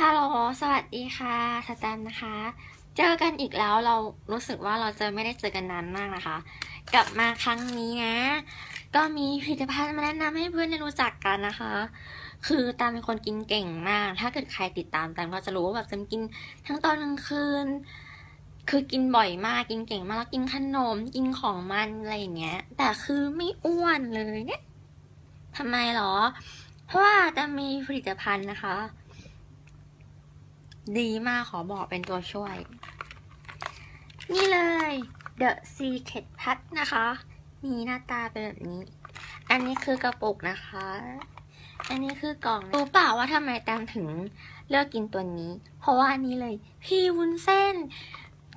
ฮัลโหล สวัสดีค่ะสแตมนะคะ เจอกันอีกแล้วเรารู้สึกว่าเราจะไม่ได้เจอกันนานมากนะคะ กลับมาครั้งนี้นะ ก็มีผลิตภัณฑ์มาแนะนำให้เพื่อนได้รู้จักกันนะคะ คือตามเป็นคนกินเก่งมาก ถ้าเกิดใครติดตามตามก็จะรู้ว่าแบบจะกินทั้งตอนกลางคืน คือกินบ่อยมาก กินเก่งมากแล้วกินขนม กินของมันอะไรอย่างเงี้ย แต่คือไม่อ้วนเลยเนี่ยทำไมหรอ เพราะว่าจะมีผลิตภัณฑ์นะคะ ดีมากขอบอกเป็นตัวช่วย นี่เลย The Secret p a t นะคะ มีหน้าตาเป็นแบบนี้ อันนี้คือกระปุกนะคะ อันนี้คือกล่องรู้เปล่าว่าทำไมแตมถึงเลือกกินตัวนี้ เพราะว่าอันนี้เลย พี่วุ้นเส้น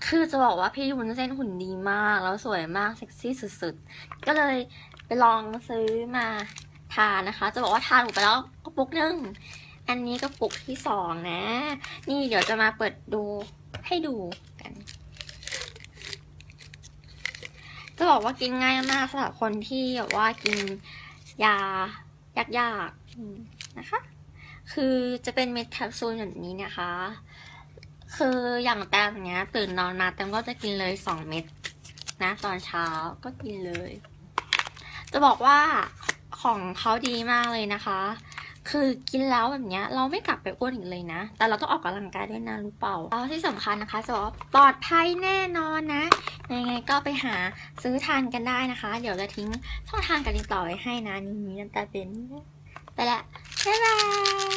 คือจะบอกว่าพี่วุ้นเส้นหุ่นดีมาก แล้วสวยมากเซ็กซี่สุดๆ ก็เลยไปลองซื้อมาทานนะคะ จะบอกว่าทานหมดไปแล้วกระปุกนึง อันนี้กระปุกที่สองนะ นี่เดี๋ยวจะมาเปิดดูให้ดูกัน จะบอกว่ากินง่ายมากสำหรับคนที่แบบว่ากินยายากๆนะคะ คือจะเป็นเม็ดแคปซูลแบบนี้นะคะ คืออย่างแต้มเนี้ย ตื่นนอนมาแต้มก็จะกินเลยสองเม็ดนะตอนเช้าก็กินเลย จะบอกว่าของเขาดีมากเลยนะคะ คือกินแล้วแบบเนี้ยเราไม่กลับไปอ้วนอีกเลยนะ แต่เราต้องออกกำลังกายด้วยนะรู้เปล่าแล้วที่สำคัญนะคะจะบอกปลอดภัยแน่นอนนะยังไงก็ไปหาซื้อทานกันได้นะคะ เดี๋ยวจะทิ้งช่องทางการติดต่อไว้ให้นะนี่น้ำตาเป็นไปละบ๊ายบาย